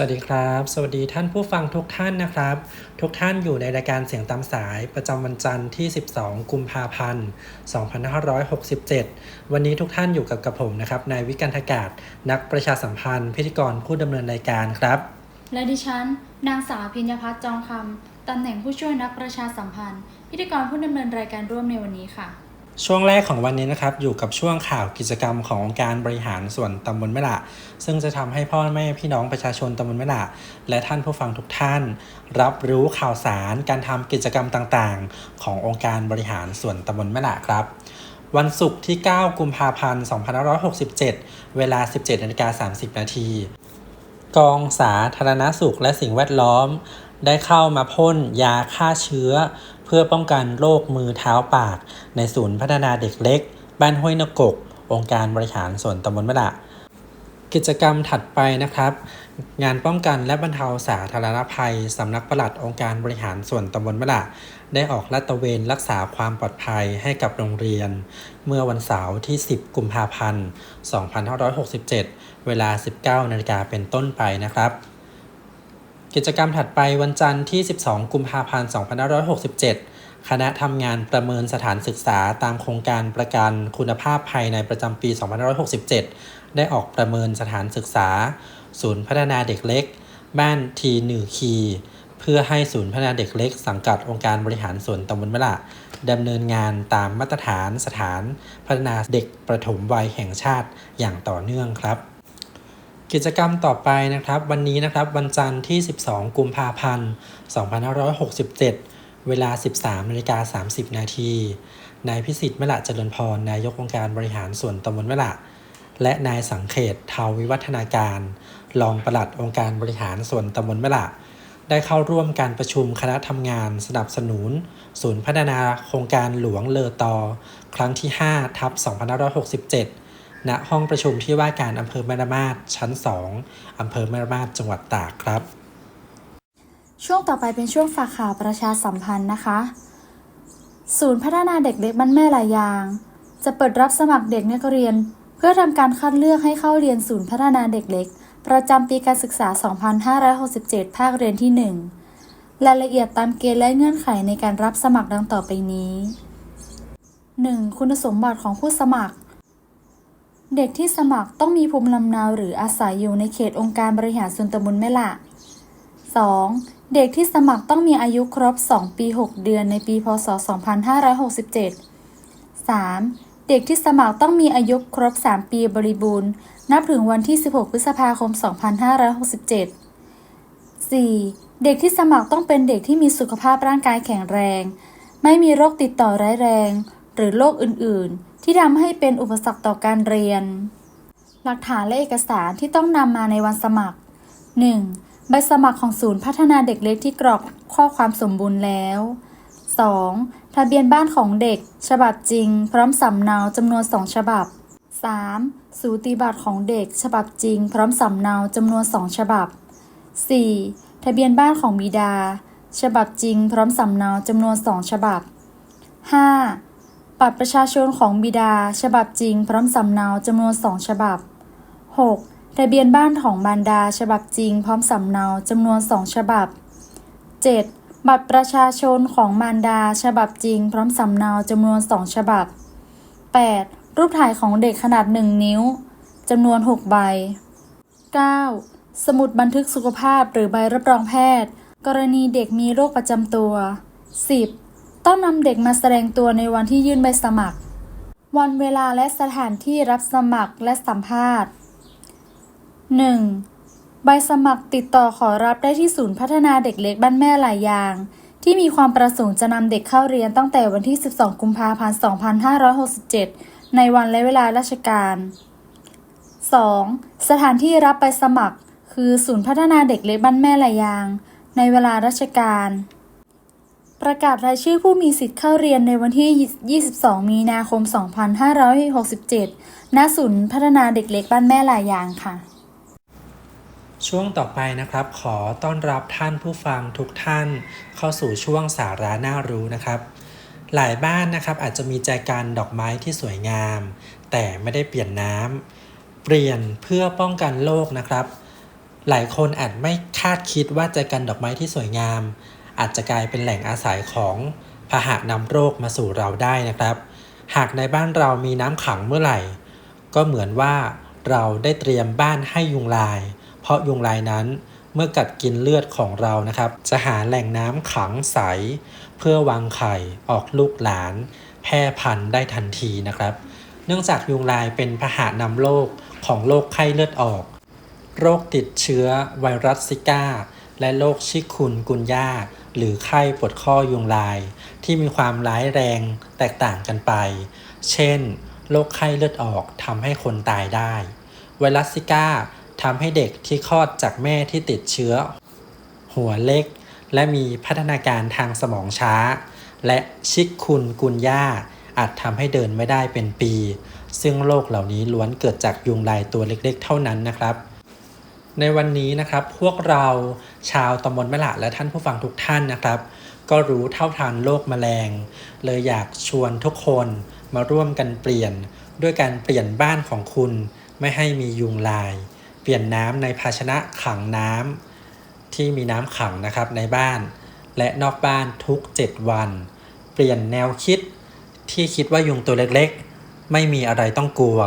วัสดีครับ สวัสดีท่านผู้ฟังทุกท่านนะครับ ทุกท่านอยู่ในรายการเสียงตามสายประจำวันจันทร์ที่ 12 กุมภาพันธ์ 2567 วันนี้ทุกท่านอยู่กับกับผมนะครับนายวิกันทกาศ นักประชาสัมพันธ์ พิธีกรผู้ดำเนินรายการครับ และดิฉัน นางสาวพิญญพัฒน์จองคำตำแหน่งผู้ช่วยนักประชาสัมพันธ์ พิธีกรผู้ดำเนินรายการร่วมในวันนี้ค่ะ ช่วงแรกของวันนี้นะครับอยู่กับช่วงข่าวกิจกรรมขององค์การบริหารส่วนตำบลแม่ละ ซึ่งจะทำให้พ่อแม่พี่น้องประชาชนตำบลแม่ละและท่านผู้ฟังทุกท่าน รับรู้ข่าวสารการทำกิจกรรมต่างๆ ขององค์การบริหารส่วนตำบลแม่ละครับ วันศุกร์ที่ 9 กุมภาพันธ์2567 เวลา 17นาฬิกา30 นาทีกองสาธารณสุขและสิ่งแวดล้อม ได้เข้ามาพ่นยาฆ่าเชื้อ เพื่อป้องกันโรคมือเท้าปาก ในศูนย์พัฒนาเด็กเล็ก บ้านห้วยนกก องค์การบริหารส่วนตำบลมะละกิจกรรมถัดไปนะครับ งานป้องกันและบรรเทาสาธารณภัยสำนักปลัดองค์การบริหารส่วนตำบลมะละได้ออกลาดตระเวนรักษาความปลอดภัยให้กับโรงเรียน เมื่อวันเสาร์ที่ 10 กุมภาพันธ์ 2567 เวลา 19นาฬิกาเป็นต้นไปนะครับ กิจกรรมถัดไปวันจันทร์ที่ 12 กุมภาพันธ์ 2567 คณะทำงานประเมินสถานศึกษาตามโครงการประกันคุณภาพภายในประจำปี 2567 ได้ออกประเมินสถานศึกษา ศูนย์พัฒนาเด็กเล็ก บ้านทีหนือคี เพื่อให้ศูนย์พัฒนาเด็กเล็ก สังกัดองค์การบริหารส่วนตำบลมะละดำเนินงานตามมาตรฐานสถาน พัฒนาเด็กประถมวัยแห่งชาติอย่างต่อเนื่องครับ กิจกรรมต่อไปนะครับวันนี้นะครับวันจันทร์ที่ 12 กุมภาพันธ์ 2567 เวลา 13นาฬิกา30 นาทีนายพิสิทธิ์เมละเจริญพร นายกองค์การบริหารส่วนตำบลมะละ และนายสังเขตเทาวิวัฒนาการ รองปลัดองค์การบริหารส่วนตำบลมะละได้เข้าร่วมการประชุมคณะทำงานสนับสนุน ศูนย์พัฒนาโครงการหลวงเลอตอ ครั้งที่ 5 ทับ2567 ณห้องประชุมที่ว่าการอำเภอแม่ระมาดชั้น 2อำเภอแม่ระมาดจังหวัดตากครับ ช่วงต่อไปเป็นช่วงฝากข่าวประชาสัมพันธ์นะคะ ศูนย์พัฒนาเด็กเล็กบ้านแม่หลายยาง จะเปิดรับสมัครเด็กนักเรียน เพื่อทำการคัดเลือกให้เข้าเรียนศูนย์พัฒนาเด็กเล็ก ประจำปีการศึกษา 2567 ภาคเรียนที่ 1 รายละเอียดตามเกณฑ์และเงื่อนไขในการรับสมัครดังต่อไปนี้ 1. คุณสมบัติของผู้สมัคร เด็กที่สมัครต้องมีภูมิลำเนาหรืออาศัยอยู่ในเขตองค์การบริหารส่วนตำบลแม่ละ 2. เด็กที่สมัครต้องมีอายุครบ 2 ปี 6 เดือนในปีพศ 2567 3. เด็กที่สมัครต้องมีอายุครบ 3 ปีบริบูรณ์ นับถึงวันที่ 16 พฤษภาคม 2567 4. เด็กที่สมัครต้องเป็นเด็กที่มีสุขภาพร่างกายแข็งแรง ไม่มีโรคติดต่อร้ายแรง หรือโรคอื่นๆ ที่ทำให้เป็นอุปสรรคต่อการเรียน หลักฐานและเอกสารที่ต้องนำมาในวันสมัคร 1. ใบสมัครของศูนย์พัฒนาเด็กเล็กที่กรอกข้อความสมบูรณ์แล้ว 2. ทะเบียนบ้านของเด็ก ฉบับจริง พร้อมสำเนาจำนวน 2 ฉบับ 3. สูติบัตรของเด็ก ฉบับจริง พร้อมสำเนาจำนวน 2 ฉบับ 4. ทะเบียนบ้านของบิดา ฉบับจริง พร้อมสำเนาจำนวน 2 ฉบับ 5. บัตรประชาชนของบิดา ฉบับจริง พร้อมสำเนาจำนวน2ฉบับ 6. ทะเบียนบ้านของบารดา ฉบับจริง พร้อมสำเนาจำนวน2ฉบับ 7. บัตรประชาชนของมารดา ฉบับจริง พร้อมสำเนาจำนวน2ฉบับ 8. รูปถ่ายของเด็กขนาด 1 นิ้วจำนวน 6 ใบ 9. สมุดบันทึกสุขภาพหรือใบรับรองแพทย์ กรณีเด็กมีโรคประจำตัว 10. ต้องนำเด็กมาแสดงตัวในวันที่ยื่นใบสมัคร วันเวลาและสถานที่รับสมัครและสัมภาษณ์ 1. ใบสมัครติดต่อขอรับได้ที่ศูนย์พัฒนาเด็กเล็กบ้านแม่หลายยาง ที่มีความประสงค์จะนำเด็กเข้าเรียนตั้งแต่วันที่ 12 กุมภาพันธ์ 2567 ในวันและเวลาราชการ 2. สถานที่รับใบสมัคร คือศูนย์พัฒนาเด็กเล็กบ้านแม่หลายยาง ในเวลาราชการ ประกาศรายชื่อผู้มีสิทธิ์เข้าเรียนในวันที่ 22 มีนาคม 2567 ณ ศูนย์พัฒนาเด็กเล็กบ้านแม่หลายยางค่ะ ช่วงต่อไปนะครับ ขอต้อนรับท่านผู้ฟังทุกท่านเข้าสู่ช่วงสาระน่ารู้นะครับ หลายบ้านนะครับอาจจะมีใจกันดอกไม้ที่สวยงาม แต่ไม่ได้เปลี่ยนน้ำเปลี่ยนเพื่อป้องกันโรคนะครับ หลายคนอาจไม่คาดคิดว่าใจกันดอกไม้ที่สวยงาม อาจจะกลายเป็นแหล่งอาศัยของพาหะนำโรคมาสู่เราได้นะครับ หากในบ้านเรามีน้ำขังเมื่อไหร่ ก็เหมือนว่าเราได้เตรียมบ้านให้ยุงลาย เพราะยุงลายนั้นเมื่อกัดกินเลือดของเรานะครับ จะหาแหล่งน้ำขังใส เพื่อวางไข่ออกลูกหลาน แพร่พันธุ์ได้ทันทีนะครับ เนื่องจากยุงลายเป็นพาหะนำโรคของโรคไข้เลือดออก โรคติดเชื้อไวรัสซิก้า และโรคชิคุนกุนย่า หรือไข้ปวดข้อยุงลาย ที่มีความร้ายแรงแตกต่างกันไป เช่น โรคไข้เลือดออกทำให้คนตายได้ ไวรัสซิก้าทำให้เด็กที่คลอดจากแม่ที่ติดเชื้อ หัวเล็ก และมีพัฒนาการทางสมองช้า และชิกคุนกุนย่าอาจทำให้เดินไม่ได้เป็นปี ซึ่งโรคเหล่านี้ล้วนเกิดจากยุงลายตัวเล็กๆ เท่านั้นนะครับ ในวันนี้นะครับพวกเราชาวตำบลแม่ละและท่านผู้ฟังทุกท่านนะครับ ก็รู้เท่าทันโรคแมลง เลยอยากชวนทุกคนมาร่วมกันเปลี่ยน ด้วยการเปลี่ยนบ้านของคุณไม่ให้มียุงลาย เปลี่ยนน้ำในภาชนะขังน้ำที่มีน้ำขังนะครับในบ้าน และนอกบ้านทุก 7 วัน เปลี่ยนแนวคิดที่คิดว่ายุงตัวเล็กๆ ไม่มีอะไรต้องกลัว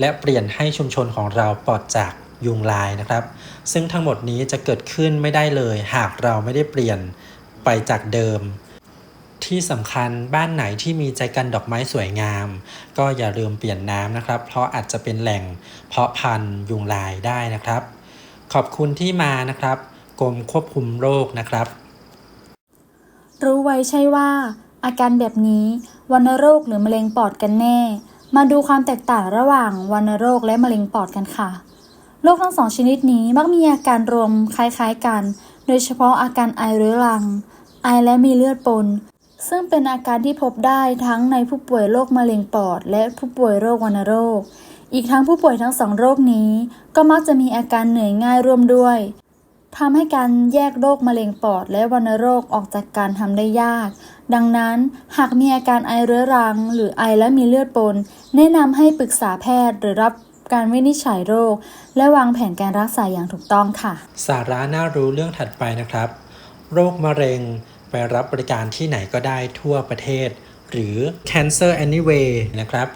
และเปลี่ยนให้ชุมชนของเราปลอดจาก ยุงลายนะครับ ซึ่งทั้งหมดนี้จะเกิดขึ้นไม่ได้เลย หากเราไม่ได้เปลี่ยนไปจากเดิม ที่สำคัญบ้านไหนที่มีใจกันดอกไม้สวยงาม ก็อย่าลืมเปลี่ยนน้ำนะครับ เพราะอาจจะเป็นแหล่งเพาะพันธุ์ยุงลายได้นะครับ ขอบคุณที่มานะครับกรมควบคุมโรคนะครับ รู้ไว้ใช่ว่า อาการแบบนี้วัณโรคหรือมะเร็งปอดกันแน่ มาดูความแตกต่างระหว่างวัณโรคและมะเร็งปอดกันค่ะ โรคทั้งสองชนิดนี้มักมีอาการรวมคล้ายๆกัน โดยเฉพาะอาการไอเรื้อรัง ไอและมีเลือดปน ซึ่งเป็นอาการที่พบได้ทั้งในผู้ป่วยโรคมะเร็งปอด และผู้ป่วยโรควัณโรค อีกทั้งผู้ป่วยทั้งสองโรคนี้ ก็มักจะมีอาการเหนื่อยง่ายร่วมด้วยทำให้การแยกโรคมะเร็งปอด และวัณโรคออกจากการทำได้ยาก ดังนั้นหากมีอาการไอเรื้อรัง หรือไอและมีเลือดปน แนะนำให้ปรึกษาแพทย์หรือรับ การวินิจฉัยโรค และวางแผนการรักษาอย่างถูกต้องค่ะ สาระน่ารู้เรื่องถัดไปนะครับ โรคมะเร็งไปรับบริการที่ไหนก็ได้ทั่วประเทศ หรือ Cancer Anyway นะครับ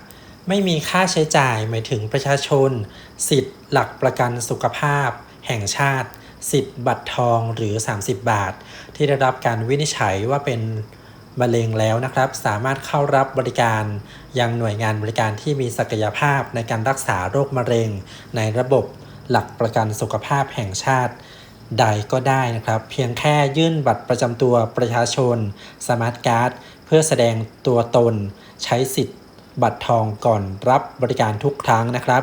ไม่มีค่าใช้จ่ายหมายถึงประชาชน สิทธิ์หลักประกันสุขภาพ แห่งชาติ สิทธิ์บัตรทองหรือ 30 บาท ที่ได้รับการวินิจฉัยว่าเป็น มะเร็งแล้วนะครับ สามารถเข้ารับบริการ ยังหน่วยงานบริการที่มีศักยภาพในการรักษาโรคมะเร็ง ในระบบหลักประกันสุขภาพแห่งชาติใดก็ได้นะครับ เพียงแค่ยื่นบัตรประจำตัวประชาชน สมาร์ทการ์ด เพื่อแสดงตัวตน ใช้สิทธิ์ บัตรทองก่อนรับบริการทุกครั้งนะครับ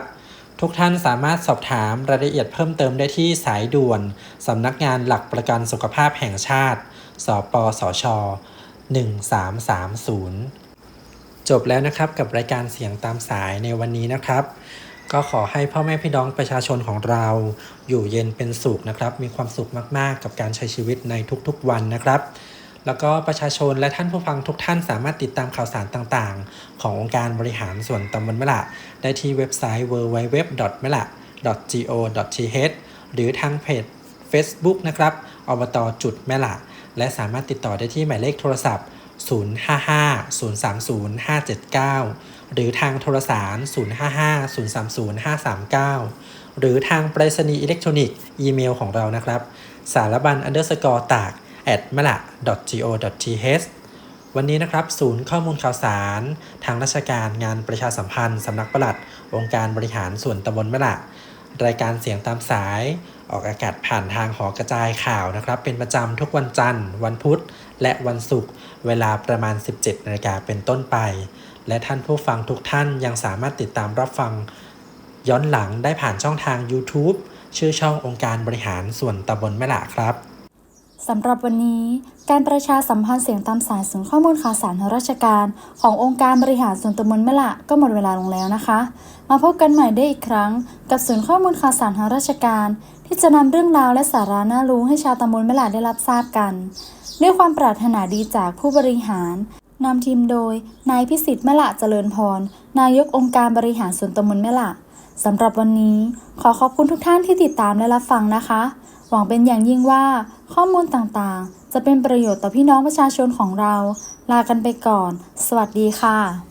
ทุกท่านสามารถสอบถามรายละเอียดเพิ่มเติมได้ที่สายด่วน สำนักงานหลักประกันสุขภาพแห่งชาติ สปสช 1330 จบแล้วนะครับกับรายการเสียงตามสายในวันนี้นะครับ ก็ขอให้พ่อแม่พี่น้องประชาชนของเรา อยู่เย็นเป็นสุขนะครับ มีความสุขมากๆ กับการใช้ชีวิตในทุกๆวันนะครับ แล้วก็ประชาชนและท่านผู้ฟังทุกท่านสามารถติดตามข่าวสารต่างๆ ขององค์การบริหารส่วนตำบลมะละ ได้ที่เว็บไซต์ www. m e l a go.th หรือทางเพจ Facebook นะครับอบตจุดแม่ละ และสามารถติดต่อได้ที่หมายเลขโทรศัพท์ 055 030 579 หรือทางโทรสาร 055 030 539 หรือทางไปรษณีย์อิเล็กทรอนิกส์อีเมลของเรานะครับ สารบัญ underscore ตาก at m a l a go.th วันนี้นะครับ ศูนย์ข้อมูลข่าวสาร ทางราชการงานประชาสัมพันธ์สำนักปลัด องค์การบริหารส่วนตำบลมะละ รายการเสียงตามสาย ออกอากาศผ่านทางหอกระจายข่าวนะครับ เป็นประจำทุกวันจันทร์ วันพุธ และวันศุกร์เวลาประมาณ 17นาฬิกาเป็นต้นไป และท่านผู้ฟังทุกท่านยังสามารถติดตามรับฟัง ย้อนหลังได้ผ่านช่องทาง YouTube ชื่อช่ององค์การบริหารส่วนตำบลแม่ละครับ สำหรับวันนี้ การประชาสัมพันธ์เสียงตามสายสื่อข้อมูลข่าวสารทางราชการ ขององค์การบริหารส่วนตำบลแม่ละก็หมดเวลาลงแล้วนะคะ มาพบกันใหม่ได้อีกครั้ง กับศูนย์ข้อมูลข่าวสารทางราชการ ที่จะนำเรื่องราวและสาระน่ารู้ให้ชาวตำบลแม่ละได้รับทราบกัน ด้วยความปรารถนาดีจากผู้บริหารนำทีมโดย นายพิสิทธิ์มะละเจริญพร นายกองค์การบริหารส่วนตำบลแม่ละสำหรับวันนี้ ขอขอบคุณทุกท่านที่ติดตามและรับฟังนะคะ หวังเป็นอย่างยิ่งว่า ข้อมูลต่างๆ จะเป็นประโยชน์ต่อพี่น้องประชาชนของเรา ลากันไปก่อน สวัสดีค่ะ